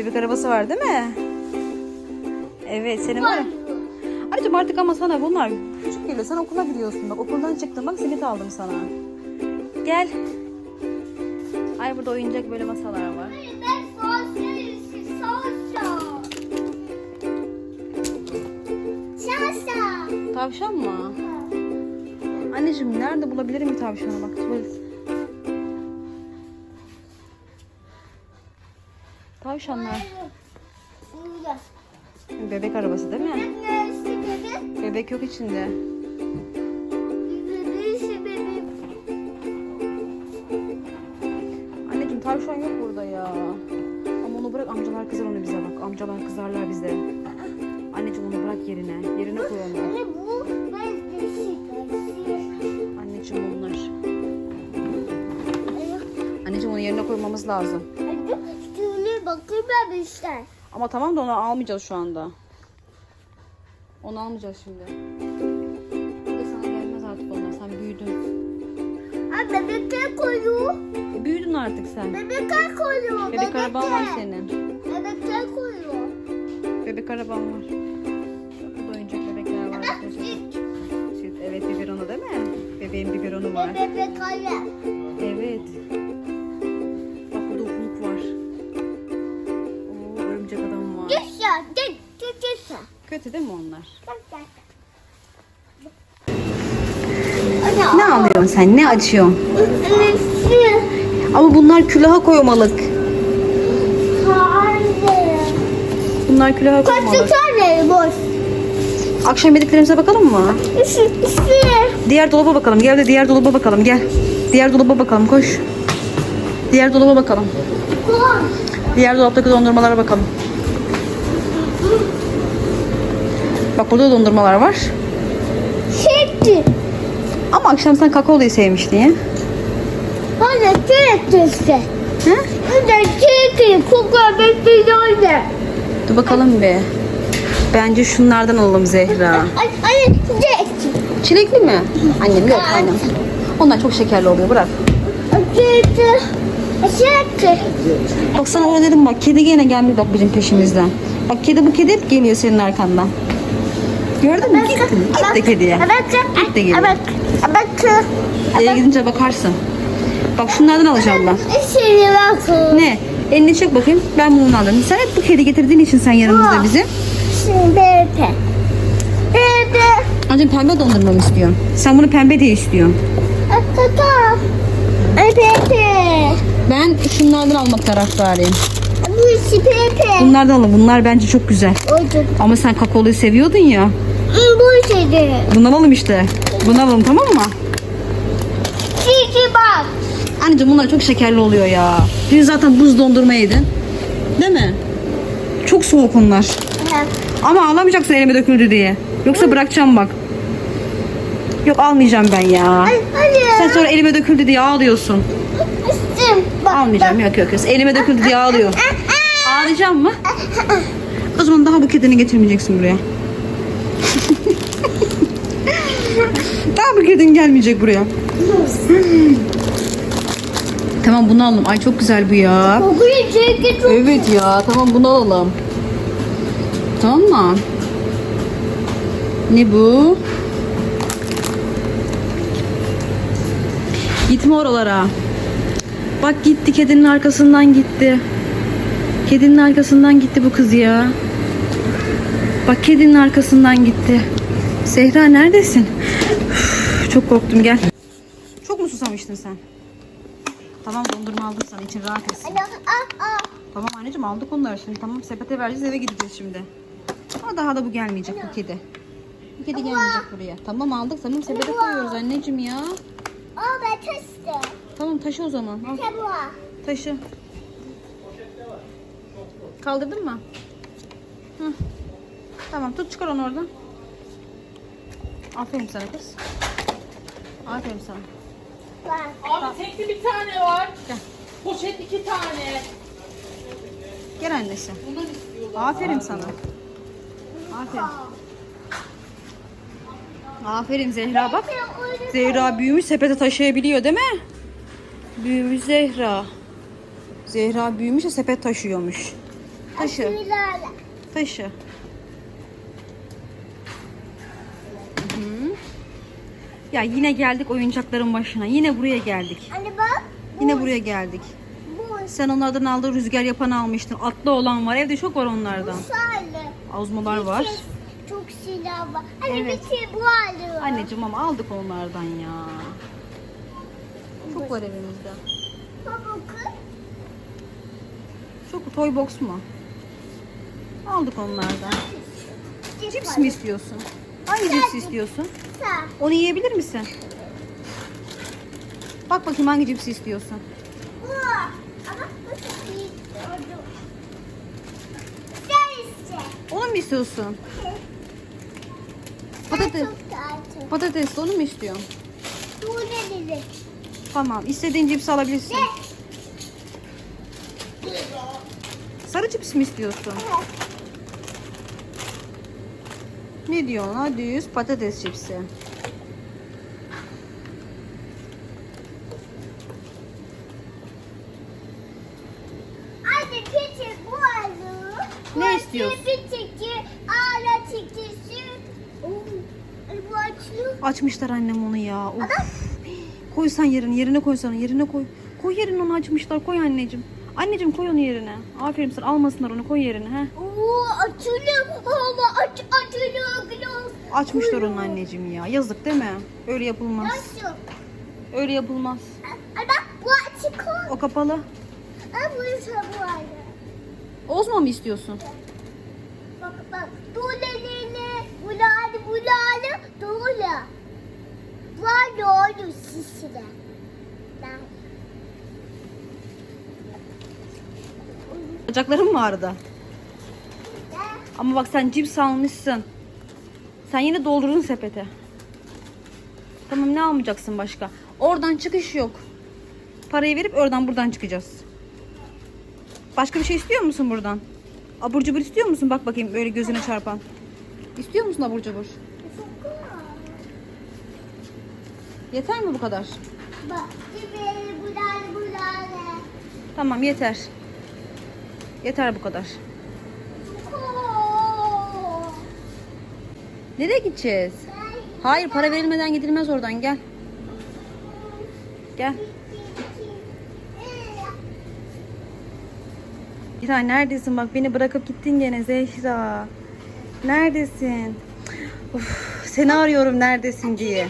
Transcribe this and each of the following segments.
Bebek arabası var değil mi? Evet senin var. Anneciğim artık ama sana bunlar küçük geliyor. Sen okula gidiyorsun bak. Okuldan çıktın bak simit aldım sana. Gel. Ay burada oyuncak böyle masalar var. Ben sosyalist, sosyal. Tavşan mı? Anneciğim nerede bulabilirim bir tavşanı bak. Böyle... Tavşanlar. Bebek arabası değil mi? Bebek? Yok içinde. Anneciğim tavşan yok burada ya. Ama onu bırak amcalar kızar onu bize bak. Amcalar kızarlar bize. Anneciğim onu bırak yerine. Yerine koy onu. Anneciğim onlar. Anneciğim onu yerine koymamız lazım. İşte. Ama tamam da onu almayacağız şu anda. Onu almayacağız şimdi. Bir de sana gelmez artık onlar. Sen büyüdün. Anne bebekler koyuyor. E, büyüdün artık sen. Bebekler koyuyor. Bebek araban var senin. Bebekler koyuyor. Bebek araban var. Burada oyuncak bebekler var. Süt, evet biberonu değil mi? Bebeğin biberonu var. Bebek ayı. Kötü değil mi onlar? Ne alıyorsun sen? Ne açıyorsun? Ama bunlar külaha koymalık. Bunlar külaha koymalık. tane boş? Akşam yediklerimize bakalım mı? Diğer dolaba bakalım. Gel de diğer dolaba bakalım. Gel. Diğer dolaba bakalım. Koş. Diğer dolaba bakalım. Diğer dolaptaki dondurmalara bakalım. Bak burada dondurmalar var. Çekti. Ama akşam sen kakaoluyu sevmiştin ya. Anne çekti işte. Hı? Anne çekti. Koku bekliyor. Dur bakalım bir. Bence şunlardan alalım Zehra. Ay, anne çekti. Çilekli mi? Annem yok annem. Onlar çok şekerli oluyor bırak. Çekti. Çekti. Bak sana orada dedim bak kedi gene gelmiş bak bizim peşimizden. Bak kedi bu kedi hep geliyor senin arkandan. Gördün mü? Gitti. Gitti kediye. Evet. Git de. Evet. Eve gidince bakarsın. Bak şunlardan alacağım ben. Ne? Elini çek bakayım. Ben bunu alırım. Sen hep bu kedi getirdiğin için sen yanımızda bizim. Şimdi. Ancak pembe dondurma mı istiyorsun? Sen bunu pembe diye istiyorsun. Ben şunlardan almak taraftarıyım. Bunlardan alın. Bunlar bence çok güzel. Ama sen kakaoluyu seviyordun ya. Bu şeydi. Bundan alalım işte. Bundan alalım tamam mı? Çiki bak. Anneciğim bunlar çok şekerli oluyor ya. Dün zaten buz dondurma yedin. Değil mi? Çok soğuk onlar. Ama ağlamayacaksın elime döküldü diye. Yoksa bırakacağım bak. Yok almayacağım ben ya. Hadi. Sen sonra elime döküldü diye ağlıyorsun. İstim. Bak. Almayacağım yok yok. yok. Elime döküldü diye ağlıyor. Ağlayacağım mı? O zaman daha bu kedini getirmeyeceksin buraya. Daha bu kedin gelmeyecek buraya. Tamam bunu alalım. Ay çok güzel bu ya. Kokuyu çeki çok. Evet ya tamam bunu alalım. Tamam mı? Ne bu? Gitme oralara. Bak gitti kedinin arkasından gitti. Kedinin arkasından gitti bu kız ya. Bak kedinin arkasından gitti. Zehra neredesin? Üf, çok korktum gel. Çok mu susamıştın sen? Tamam dondurma aldım sana için rahat etsin. Tamam anneciğim aldık onları şimdi. Tamam sepete vereceğiz eve gideceğiz şimdi. Ama daha da bu gelmeyecek bu kedi. Bu kedi gelmeyecek buraya. Tamam aldık tamam sepete koyuyoruz anneciğim ya. Aa ben taştı. Tamam taşı o zaman. Al taşı. Kaldırdın mı? Hı. Tamam tut çıkar onu oradan. Aferin sana kız. Aferin sana. Var. Abi tekli bir tane var. Gel. Poşet iki tane. Gel annesi. Bundan istiyorlar. Aferin sana. Aferin. Aferin Zehra bak. Zehra büyümüş sepete taşıyabiliyor değil mi? Büyümüş Zehra. Zehra büyümüş de sepet taşıyormuş. Taşı. Taşı. Hı hı. Ya yine geldik oyuncakların başına. Yine buraya geldik. Anne bak. Yine buraya geldik. Bu Sen onlardan aldığın rüzgar yapan almıştın. Atlı olan var. Evde çok var onlardan. sarı. Azmalar var. Çok silah var. Anne Evet. bir şey bu alıyor. Anneciğim ama aldık onlardan ya. Çok var evimizde. Baba kız. Çok toy box mu? Aldık onlardan. Cips mi istiyorsun? Hangi cips istiyorsun? Sağ. Onu yiyebilir misin? Bak bakayım hangi cipsi istiyorsun? Bu. Ama bu. Sen iste. Onu mu istiyorsun? Patates. Patatesli onu mu istiyorsun? Bu ne dedi? Tamam. istediğin cipsi alabilirsin. Ne? Sarı cips mi istiyorsun? Ne diyorsun? Hadi yüz patates cipsi. Anne bu. Ne istiyorsun? Bir teki, ağla tekisi. Oo, anne bu açıyor. Açmışlar annem onu ya. Of. Koysan yerine, yerine koysana, yerine koy. Koy yerine onu açmışlar. Koy anneciğim. Anneciğim koy onu yerine. Aferin sana almasınlar onu koy yerine. He. Oo açılıyor. Aç açılıyor. Açmışlar onu anneciğim ya. Yazık değil mi? Öyle yapılmaz. Nasıl? Öyle yapılmaz. Anne bak bu açık. O kapalı. Anne bu alıyor. Ozma mı istiyorsun? Bak bak. Dulelele. Bulali bulali. Dula. Var doğru sisine. Ben. Bacaklarım mı ağrıdı? Ama bak sen cips almışsın. Sen yine doldurdun sepete. Tamam ne almayacaksın başka? Oradan çıkış yok. Parayı verip oradan buradan çıkacağız. Başka bir şey istiyor musun buradan? Abur cubur istiyor musun? Bak bakayım böyle gözüne çarpan. İstiyor musun abur cubur? Yeter mi bu kadar? Bak. Tamam yeter. Yeter bu kadar. Nereye gideceğiz? Hayır para verilmeden gidilmez oradan gel. Gel. Zehra neredesin? Bak beni bırakıp gittin gene Zehra. Neredesin? Of, seni arıyorum neredesin diye.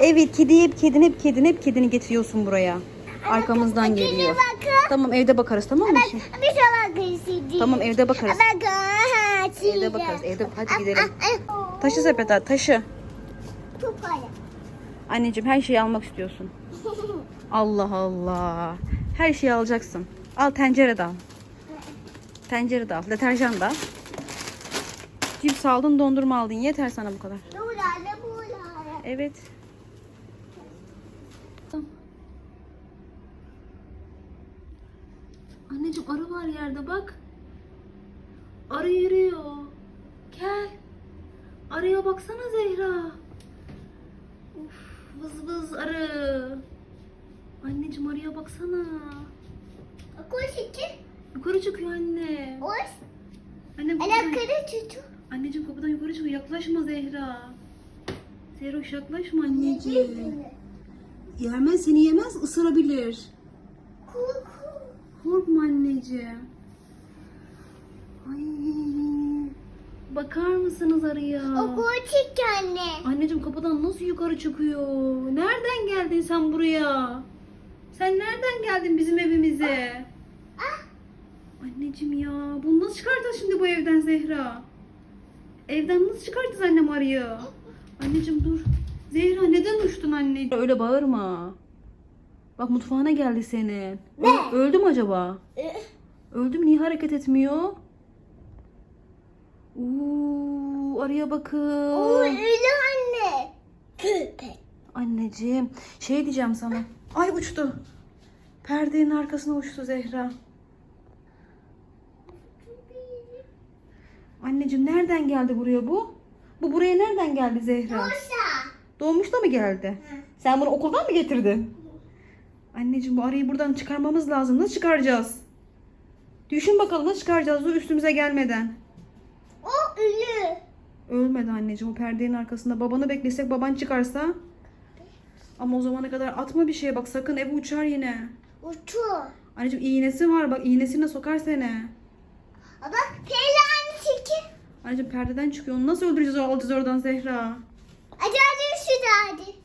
Evet kedi hep kedin hep kedin hep kedini getiriyorsun buraya. Arkamızdan geliyor. Tamam evde bakarız tamam mı? şey bakın. Tamam evde bakarız. Evde bakarız. Evde hadi gidelim. Taşı sepete taşı. Çok kolay. Anneciğim her şeyi almak istiyorsun. Allah Allah. Her şeyi alacaksın. Al tencere de al. Tencere de al. Deterjan da al. Cips aldın dondurma aldın. Yeter sana bu kadar. Evet. Anneciğim arı var yerde bak. Arı yürüyor. Arıya baksana Zehra. Uf, vız vız arı. Anneciğim arıya baksana. Koş iki. Yukarı çıkıyor anne. Annem kapıdan, Alakalı tutu. anneciğim kapıdan yukarı çıkıyor. Yaklaşma Zehra. Zehra yaklaşma anneciğim. Yermez seni yemez ısırabilir. Kuku. Korkma anneciğim. Ay. Bakar mısınız arıya? O koçik anne. Anneciğim kapıdan nasıl yukarı çıkıyor? Nereden geldin sen buraya? Sen nereden geldin bizim evimize? Ah. Anneciğim ya bunu nasıl çıkartacağız şimdi bu evden Zehra? Evden nasıl çıkartacağız annem arıyı? Anneciğim dur. Zehra neden uçtun anne? Öyle bağırma. Bak mutfağına geldi senin. Ö- öldü mü acaba? Öldü mü? Niye hareket etmiyor? Uuu arıya bakın. O öyle anne. Köpek. Anneciğim şey diyeceğim sana. Ay uçtu. Perdenin arkasına uçtu Zehra. Anneciğim nereden geldi buraya bu? Bu buraya nereden geldi Zehra? Koşa. Doğmuş da mı geldi? Sen bunu okuldan mı getirdin? Anneciğim bu arıyı buradan çıkarmamız lazım. Nasıl çıkaracağız? Düşün bakalım nasıl çıkaracağız o üstümüze gelmeden. Ölü. Ölmedi anneciğim o perdenin arkasında. Babanı beklesek baban çıkarsa. Ama o zamana kadar atma bir şeye bak sakın ev uçar yine. Uçu. Anneciğim iğnesi var bak iğnesine sokar seni. Bak Peylan çiki. Anneciğim perdeden çıkıyor. Onu nasıl öldüreceğiz alacağız oradan Zehra? Acaba şu hadi.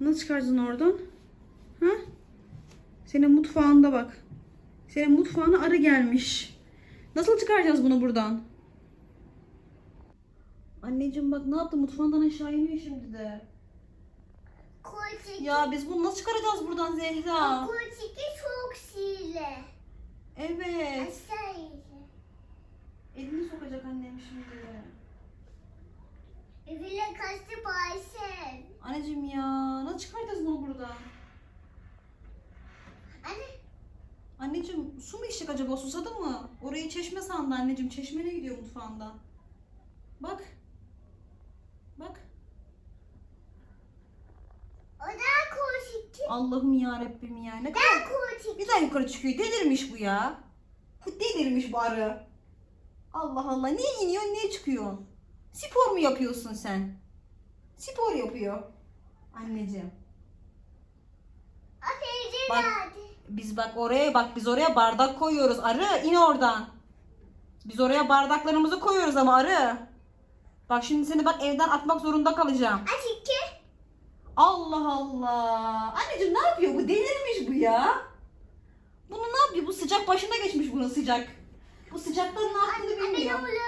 Nasıl çıkaracaksın oradan? Ha? Senin mutfağında bak. Senin mutfağına arı gelmiş. Nasıl çıkaracağız bunu buradan? Anneciğim bak ne yaptı? Mutfağından aşağı iniyor şimdi de. Kulçiki. Ya biz bunu nasıl çıkaracağız buradan Zehra? Kulçiki çok sihirli. Evet. Aşağı Elini sokacak annem şimdi. Evine kaçtı Bayşen. Anneciğim ya nasıl çıkaracağız bunu buradan? Anne. Anneciğim su mu içecek acaba? Susadı mı? Orayı çeşme sandı anneciğim. Çeşmene gidiyor mutfağından. Bak. Bak. O da kulçiki. Allah'ım ya Rabbim ya. Ne kadar... Kulçiki. Bir daha yukarı çıkıyor. Delirmiş bu ya. Bu delirmiş bu arı. Allah Allah. Niye iniyor niye çıkıyor? Spor mu yapıyorsun sen? Spor yapıyor. Anneciğim. Aferin Bak. Biz bak oraya bak biz oraya bardak koyuyoruz. Arı in oradan. Biz oraya bardaklarımızı koyuyoruz ama arı. Bak şimdi seni bak evden atmak zorunda kalacağım. Açıkı. Allah Allah. Anneciğim ne yapıyor bu? Delirmiş bu ya. Bunu ne yapıyor? Bu sıcak başına geçmiş bunun sıcak. Bu sıcaktan ne yaptığını Anne bilmiyor. ne oluyor